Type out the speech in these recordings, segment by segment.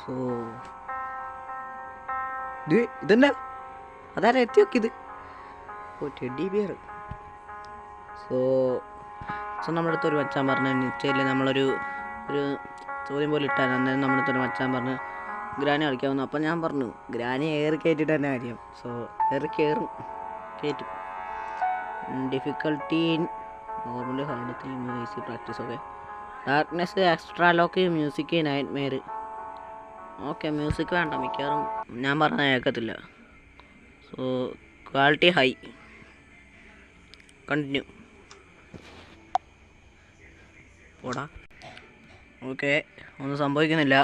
So ഇത് അതാരാ എത്തി നോക്കിയത് oh teddy bear so so നമ്മുടെ അടുത്തൊരു മച്ചാൻ പറഞ്ഞു നിശ്ചയില്ല നമ്മളൊരു ഒരു ചോദ്യം പോലെ ഇട്ടാൽ അന്നേരം നമ്മുടെ അടുത്തൊരു മച്ചാൻ പറഞ്ഞു ഗ്രാനി കളിക്കാവുന്നു. അപ്പം ഞാൻ പറഞ്ഞു ഗ്രാനി ഏറി കയറ്റിട്ട് തന്നെ കാര്യം. സോ ഏറി കയറും കയറ്റും difficulty normally hard theme easy practice okay darkness extra lock music nightmare okay music വേണ്ട മിക്കവാറും. ഞാൻ പറഞ്ഞ കേൾക്കത്തില്ല സോ ക്വാളിറ്റി ഹൈ കണ്ടിന്യൂ പോടാ. ഓക്കെ ഒന്നും സംഭവിക്കുന്നില്ല.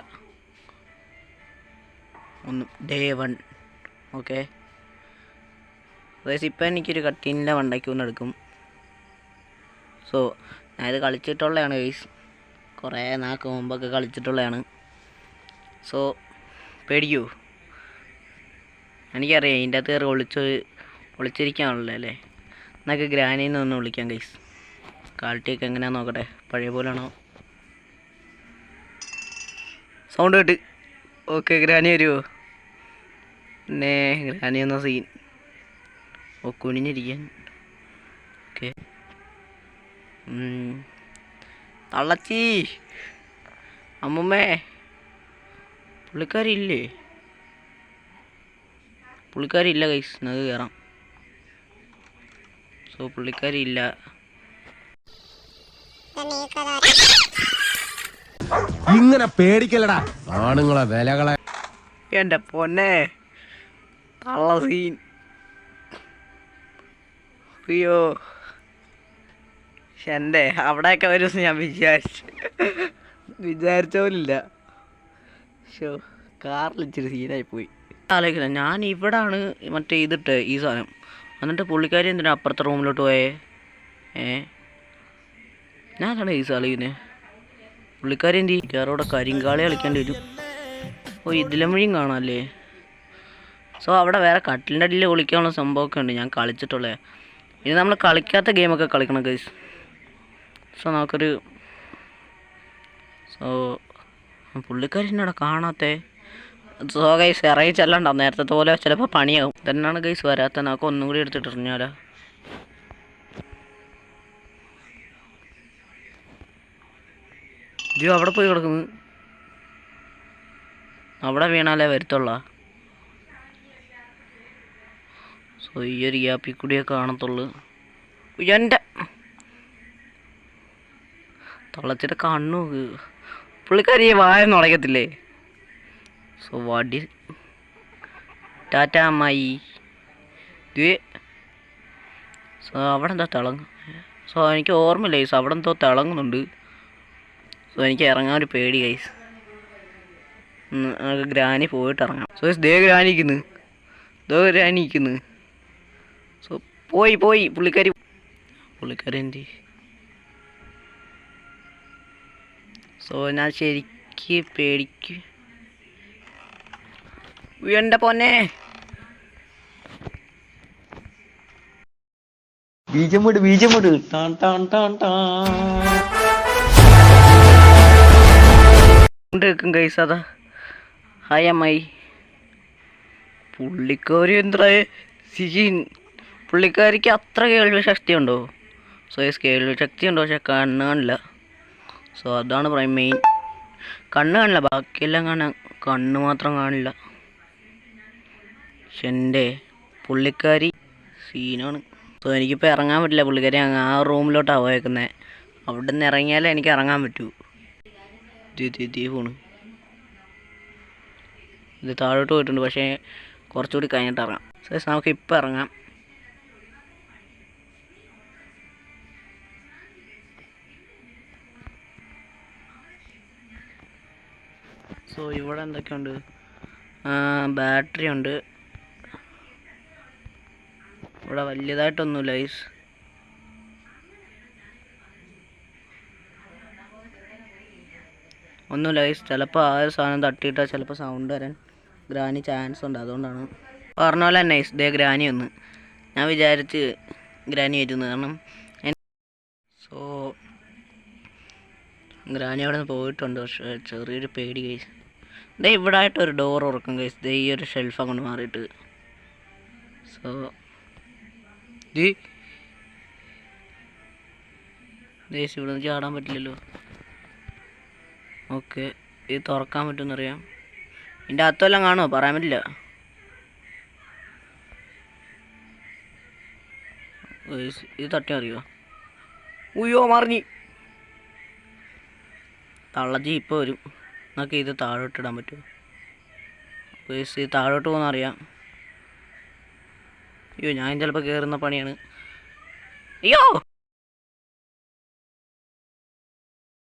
ഒന്നും ഡേ വൺ ഓക്കെ. അതായത് ഇപ്പം എനിക്കൊരു കട്ടീന്റെ വണ്ടയ്ക്ക് ഒന്ന് എടുക്കും. സോ ഞാനിത് കളിച്ചിട്ടുള്ളതാണ് ഗൈസ് കുറേ നാൾക്ക് മുമ്പൊക്കെ കളിച്ചിട്ടുള്ളതാണ്. സോ പേടിക്കൂ. എനിക്കറിയാം ഇതിന്റെ അകത്ത് കയറി ഒളിച്ച് ഒളിച്ചിരിക്കാണല്ലോ അല്ലേ? എന്നൊക്കെ ഗ്രാനിന്ന് ഒന്ന് വിളിക്കാം ഗൈസ് ക്വാളിറ്റിയൊക്കെ എങ്ങനെയാണെന്ന് നോക്കട്ടെ? പഴയ പോലെയാണോ സൗണ്ട് കേട്ട്. ഓക്കെ ഗ്രാനി വരുമോ പിന്നെ ഗ്രാനി എന്ന സീൻ ഓ കുനിഞ്ഞിരിക്കാൻ. ഓക്കെ തള്ളച്ചി. അമ്മുമ്മേ. പുള്ളിക്കാരി ഇല്ലേ പുള്ളിക്കാരി ഇല്ല കൈസ് നമുക്ക് കയറാം സോ പുള്ളിക്കാരി ഇല്ല ഇങ്ങനെ പേടിക്കല്ലടാ. ആണുങ്ങളെ വിലകളെ എന്റെ പൊന്നെ തള്ള സീൻ അയ്യോ. പക്ഷെ എന്റെ അവിടെയൊക്കെ വരും ഞാൻ വിചാരിച്ചു വിചാരിച്ച പോലില്ല. ഷോ കാറിൽ ഇച്ചിരി സീനായി പോയി. ആലോചിക്കില്ല ഞാൻ ഇവിടാണ് മറ്റേ ഇതിട്ട് ഈ സാധനം. എന്നിട്ട് പുള്ളിക്കാരി എന്തിനാ അപ്പുറത്തെ റൂമിലോട്ട് പോയേ? ഏ? ഞാനാണ് ഈ സാലിക്കുന്നത് പുള്ളിക്കാരി എന്ത് കയറോടെ കരിങ്കാളി കളിക്കേണ്ടി വരും. ഓ ഇതിലും വഴിയും കാണാമല്ലേ സോ അവിടെ വേറെ കട്ടിലിന്റെ അടിയിൽ കുളിക്കാനുള്ള സംഭവമൊക്കെ ഉണ്ട്. ഞാൻ കളിച്ചിട്ടുള്ളത് ഇനി നമ്മൾ കളിക്കാത്ത ഗെയിമൊക്കെ കളിക്കണം ഗൈസ് സോ നമുക്കൊരു സോ പുള്ളിക്കാരി എന്നോട് കാണാത്തേ. സോ ഗൈസ് ഇറങ്ങി ചെല്ലണ്ട. നേരത്തെ പോലെ ചിലപ്പോൾ പണിയാവും. തന്നെയാണ് ഗൈസ് വരാത്ത നമുക്ക് ഒന്നും കൂടി എടുത്തിട്ട് എറിഞ്ഞാലോ ജിയോ അവിടെ പോയി കിടക്കുന്നു. അവിടെ വീണാലേ വരുത്തുള്ള. സോ ഈ ഒരു ഗ്യാപ്പിൽ കൂടിയേ കാണത്തുള്ളൂ. എന്റെ. തള്ളച്ചിട്ട് കണ്ണു നോക്ക്. പുള്ളിക്കാരി ഈ തുടങ്ങത്തില്ലേ സോ വാട്ടി ടാറ്റാ അമ്മായി ഇത് സോ അവിടെ എന്താ തിളങ്ങ. സോ എനിക്ക് ഓർമ്മയില്ല ഗൈസ് അവിടെ എന്തോ തിളങ്ങുന്നുണ്ട്. സോ എനിക്ക് ഇറങ്ങാൻ ഒരു പേടി ഗൈസ് നമുക്ക് ഗ്രാനി പോയിട്ട് ഇറങ്ങാം സോ ദേ ഗ്രാനി ദേ ഗ്രാനിക്കുന്നു. സോ പോയി പോയി പുള്ളിക്കാരി. പുള്ളിക്കാരി എന്തി സോ ഞാൻ ശരിക്ക് പേടിക്ക്. ഉയ്യ്, പോന്നെ. ബീജം വിട് ബീജം വിട് ടാൻ ടാൻ ടാൻ ടാൻ. കൈസ് അതാ ഹായ് അമ്മായി പുള്ളിക്കാരി എന്താ സിഹിൻ പുള്ളിക്കാരിക്ക് അത്ര കേൾവി ശക്തി ഉണ്ടോ സോ കേൾവി ശക്തി ഉണ്ടോ പക്ഷെ കണ്ണ് കാണില്ല. സോ അതാണ് പറയും മെയിൻ കണ്ണ് കാണില്ല. ബാക്കിയെല്ലാം കാണാൻ കണ്ണ് മാത്രം കാണില്ല. പക്ഷെ എന്റെ പുള്ളിക്കാരി സീനാണ്. സോ എനിക്കിപ്പോൾ ഇറങ്ങാൻ പറ്റില്ല പുള്ളിക്കാരി. അങ്ങ് ആ റൂമിലോട്ടാണ് പോയേക്കുന്നത് അവിടെ നിന്ന് ഇറങ്ങിയാലേ എനിക്ക് ഇറങ്ങാൻ പറ്റൂ. ദീ പോണു. ഇത് താഴോട്ട് പോയിട്ടുണ്ട്. പക്ഷേ കുറച്ചുകൂടി കഴിഞ്ഞിട്ട് ഇറങ്ങാം. സോ നമുക്ക് ഇപ്പം ഇറങ്ങാം. സോ ഇവിടെ എന്തൊക്കെയുണ്ട്? ബാറ്ററി ഉണ്ട് ഇവിടെ വലിയതായിട്ടൊന്നുമില്ല ഐസ് ഒന്നുമില്ല ഐസ് ചിലപ്പോൾ ആ ഒരു സാധനം തട്ടിയിട്ടാൽ ചിലപ്പോൾ സൗണ്ട് വരാൻ ഗ്രാനി ചാൻസ് ഉണ്ട്. അതുകൊണ്ടാണ് പറഞ്ഞ പോലെ തന്നെ ഐസ് ദേ ഗ്രാനി ഒന്ന് ഞാൻ വിചാരിച്ച് ഗ്രാനി വരുന്നു. കാരണം സോ ഗ്രാനി അവിടെ നിന്ന് പോയിട്ടുണ്ട്. പക്ഷേ ചെറിയൊരു പേടി കൈസ് ദേ ഇവിടെ ആയിട്ട് ഒരു ഡോർ ഉറക്കും ഗൈസ് ദേ ഈ ഒരു ഷെൽഫ് അങ്ങോട്ട് മാറിയിട്ട്. സോ ദേശ് ഇവിടെ നിന്ന് ചാടാൻ പറ്റില്ലല്ലോ. ഓക്കെ ഇത് തുറക്കാൻ പറ്റുമെന്നറിയാം. ഇതിന്റെ അകത്തെല്ലാം കാണുമോ പറയാൻ പറ്റില്ല. ഇത് തട്ടി അറിയോ ഉയ്യോ മറിഞ്ഞി തള്ളജി ജീപ്പ് വരും. എന്നൊക്കെ ഇത് താഴോട്ട് ഇടാൻ പറ്റുമോ? പ്ലീസ് ഇത് താഴോട്ട് പോകുന്ന അറിയാം. അയ്യോ ഞാൻ ചിലപ്പോൾ കയറുന്ന പണിയാണ്. അയ്യോ!